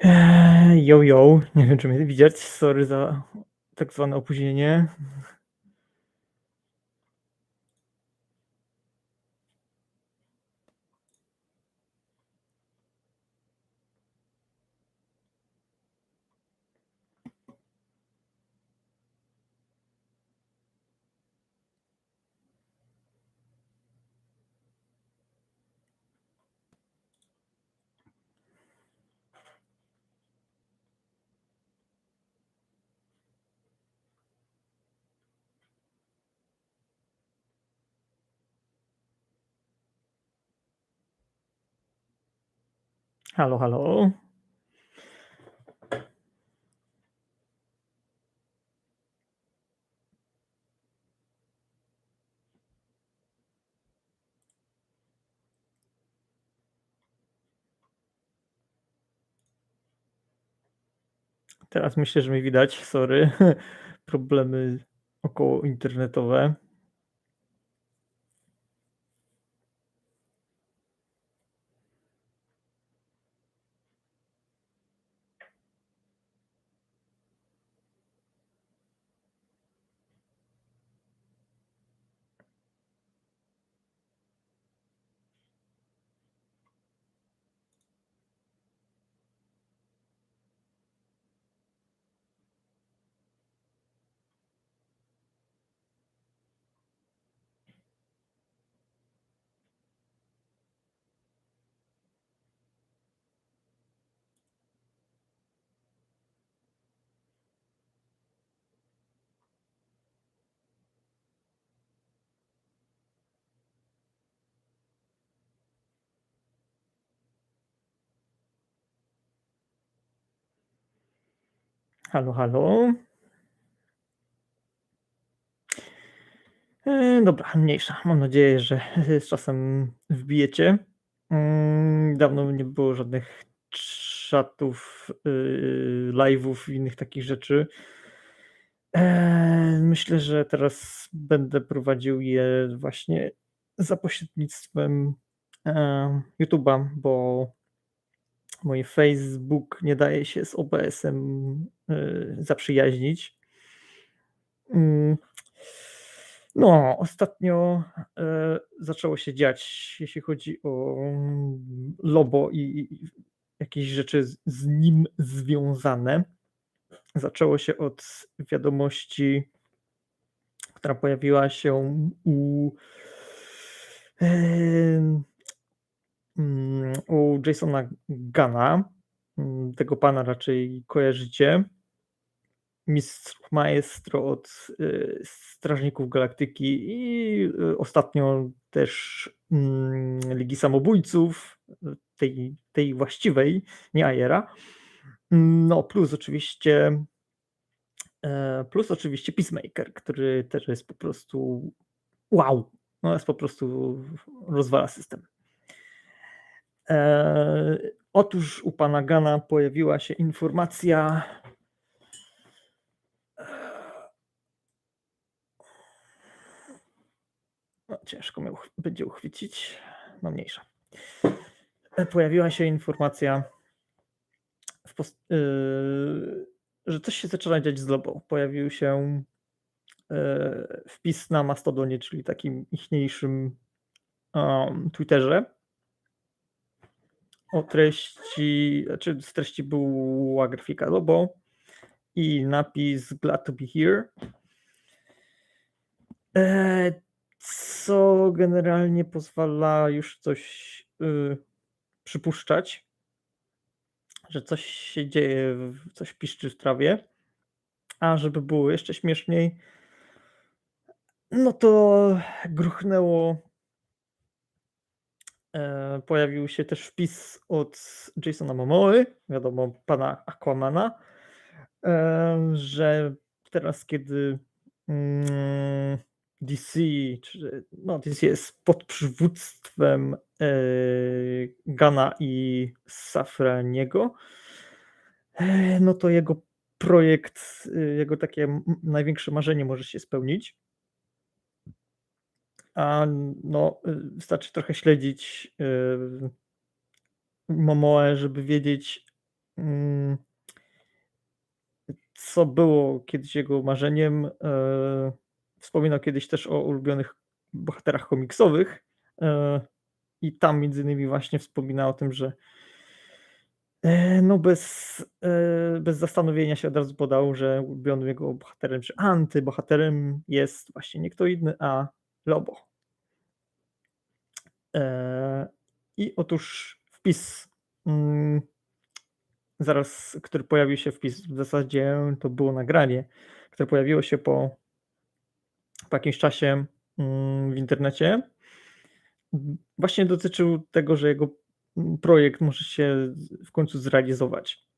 Eee, yo, yo. Nie wiem, czy mnie widać. Sorry za tak zwane opóźnienie. Halo, halo. Teraz myślę, że mnie widać. Sorry. Problemy okołointernetowe. Halo, halo. Eee, dobra, mniejsza. Mam nadzieję, że z czasem wbijecie. Mm, dawno nie było żadnych czatów, yy, live'ów i innych takich rzeczy. Eee, myślę, że teraz będę prowadził je właśnie za pośrednictwem, eee, YouTube'a, bo mój Facebook nie daje się z OBS-em, yy, zaprzyjaźnić. Mm. No, ostatnio, eee, zaczęło się dziać, jeśli chodzi o Lobo i jakieś rzeczy z nim związane. Zaczęło się od wiadomości, która pojawiła się u em, mm, u Jasona. Mm, tego pana raczej kojarzycie. Mistrz maestro od, yy, Strażników Galaktyki i, yy, ostatnio też, mm, Ligi Samobójców, tej tej właściwej, nie Ayera. No, plus oczywiście eee, plus oczywiście Peacemaker, który też jest po prostu wow! No, jest po prostu rozwala system. Eee, otóż u pana Gunna pojawiła się informacja No, ciężko mnie uch będzie uchwycić. No, mniejsza. E, pojawiła się informacja yy, że coś się zaczyna dziać z Lobą. Pojawił się, eee, wpis na Mastodonie, czyli takim ichniejszym, um, Twitterze. O treści znaczy z treści była grafika Lobo i napis „Glad to be here”. Eee, co generalnie pozwala już coś, yy, przypuszczać że coś się dzieje, coś piszczy w trawie. A żeby było jeszcze śmieszniej no to gruchnęło pojawił się też wpis od Jasona Momoy, wiadomo, pana Aquamana, eee, że teraz, kiedy, mm, DC, czy no DC jest pod przywództwem, eee, Gunna i Safraniego, no to jego projekt, jego takie największe marzenie może się spełnić. A, no, y, wystarczy trochę śledzić, yy, Momoę, żeby wiedzieć, mm co było kiedyś jego marzeniem. Eee, wspominał kiedyś też o ulubionych bohaterach komiksowych, i tam między innymi właśnie wspomina o tym, że eee, no bez, eee, bez zastanowienia się od razu podał, że ulubionym jego bohaterem, czy antybohaterem jest właśnie nie kto inny, a Lobo. Eee, I otóż wpis, mm, zaraz, który pojawił się wpis, w zasadzie to było nagranie, które pojawiło się po po jakimś czasie, mm, w internecie. Właśnie dotyczył tego, że jego, mm, projekt może się w końcu zrealizować.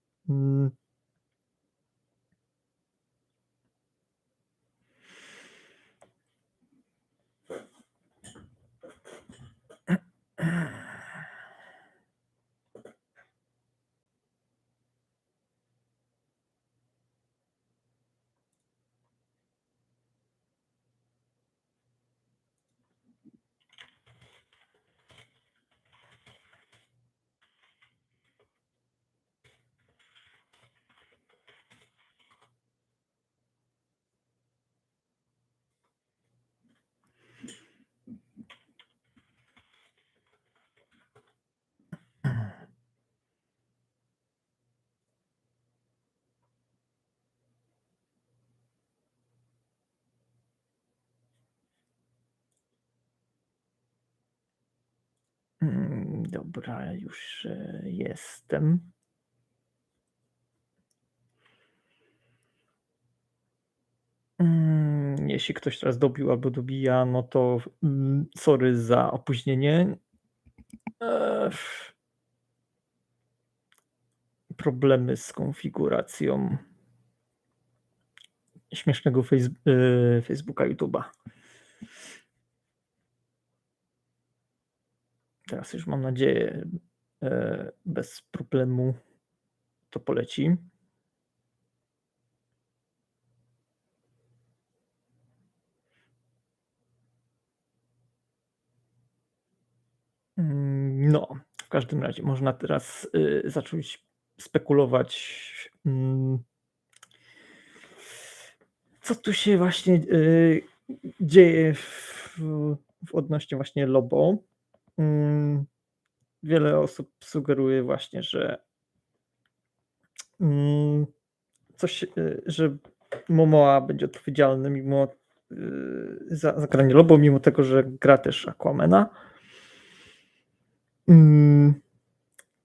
Dobra, już, e, jestem. Mm, jeśli ktoś teraz dobił albo dobija, no to, mm, sorry za opóźnienie. Eee problemy z konfiguracją śmiesznego yy, Facebooka, YouTube'a. Teraz już mam nadzieję, e, bez problemu to poleci. Mm, no, w każdym razie można teraz, y, zacząć spekulować, mm co tu się właśnie, y, dzieje w w odnośnie właśnie Lobo. Mm, wiele osób sugeruje właśnie, że mm, coś, y, że Momoa będzie odpowiedzialny mimo y, za za granie Lobo, mimo tego, że gra też Aquamana. Mm,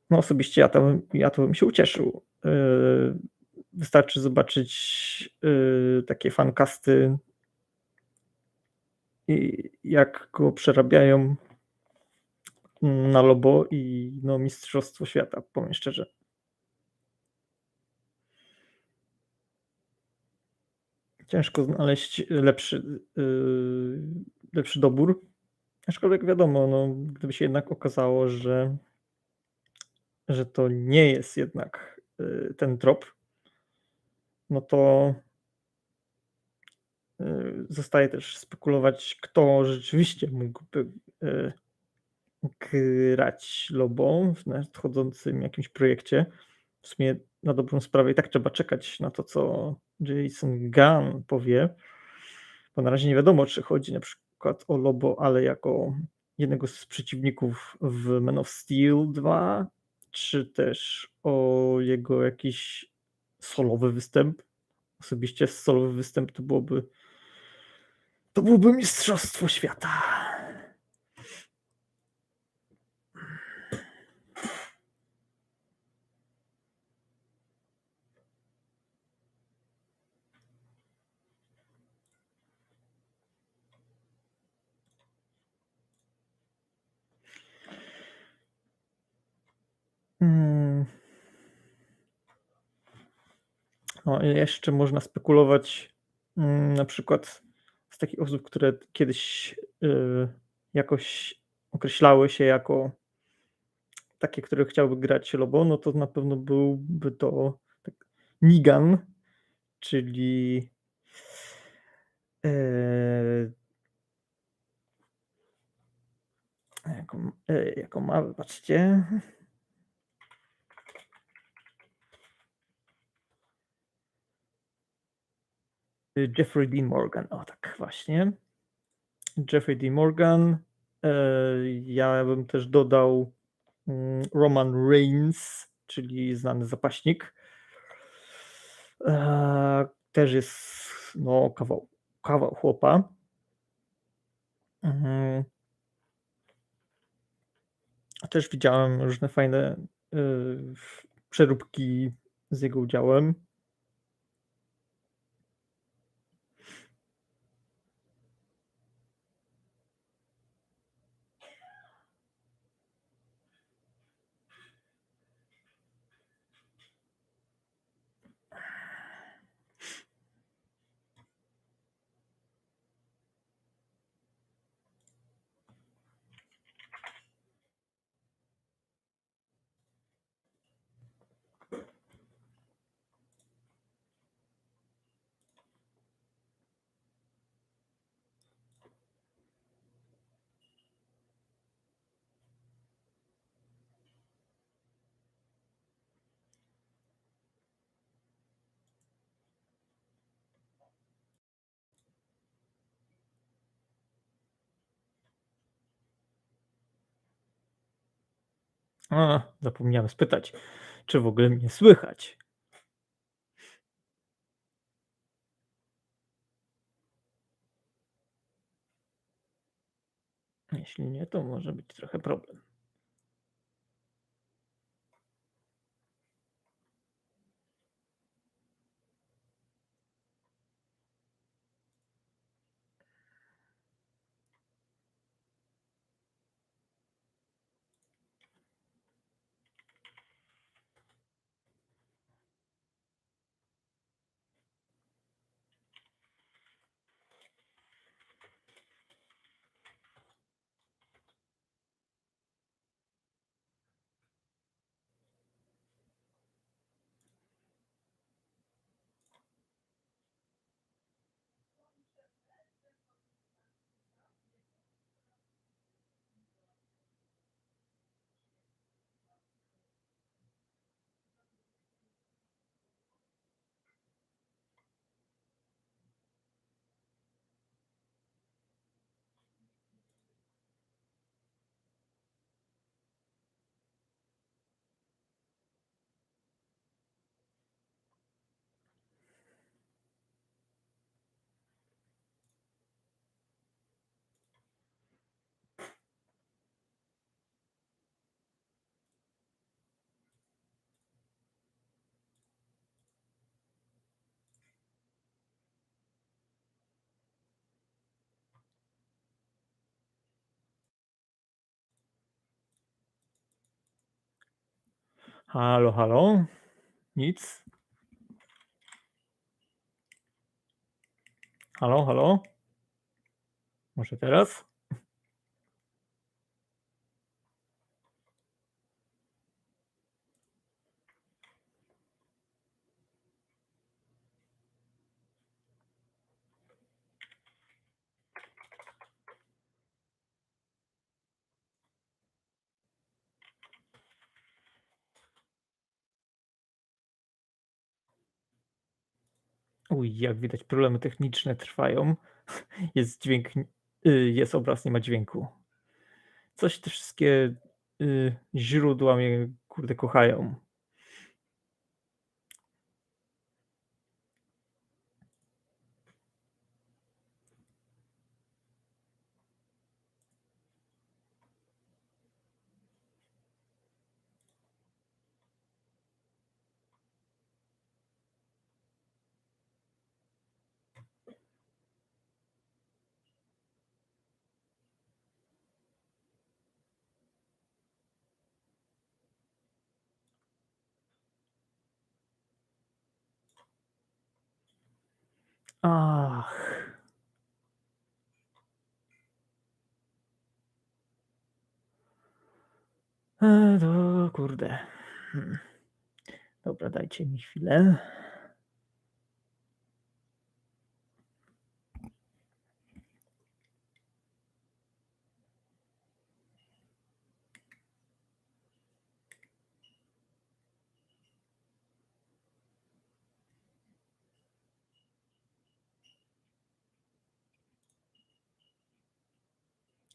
no osobiście ja to bym ja to bym się ucieszył. Y, wystarczy zobaczyć, takie fancasty i jak go przerabiają na Lobo i no mistrzostwo świata, powiem szczerze. Ciężko znaleźć lepszy, yy, lepszy dobór. Aczkolwiek wiadomo, no, gdyby się jednak okazało, że że to nie jest jednak, yy, ten trop no to yy, zostaje też spekulować, kto rzeczywiście mógłby, yy, grać Lobą w nadchodzącym jakimś projekcie. W sumie na dobrą sprawę i tak trzeba czekać na to, co Jason Gunn powie, bo na razie nie wiadomo, czy chodzi na przykład o Lobo, ale jako jednego z przeciwników w Man of Steel 2, czy też o jego jakiś solowy występ. Osobiście solowy występ to byłoby to byłoby mistrzostwo świata. No jeszcze można spekulować, mm, na przykład z takich osób, które kiedyś, yy, jakoś określały się jako takie, które chciałyby grać Lobo, no to na pewno byłby to tak Negan, czyli yy jaką, yy, jaką ma, wybaczcie. Jeffrey Dean Morgan, o tak właśnie. Jeffrey Dean Morgan. E, ja bym też dodał mm, Roman Reigns, czyli znany zapaśnik. E, też jest no, kawał, kawał chłopa. Mhm. Też widziałem różne fajne y, przeróbki z jego udziałem. A, zapomniałem spytać, czy w ogóle mnie słychać? Jeśli nie, to może być trochę problem. Halo, halo? Nic? Halo, halo? Może teraz? Uj, jak widać, problemy techniczne trwają. Jest dźwięk, y, jest obraz, nie ma dźwięku. Coś te wszystkie y, źródła mnie, kurde, kochają. Ach. E, to kurde. Hmm. Dobra, dajcie mi chwilę.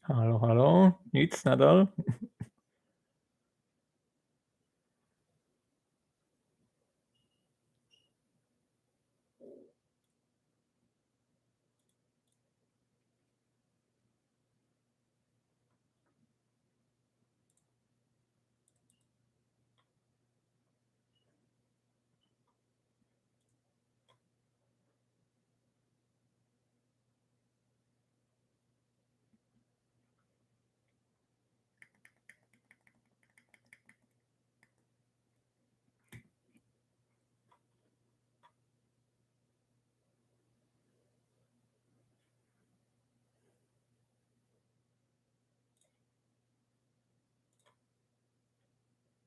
Halo, halo? Nic nadal?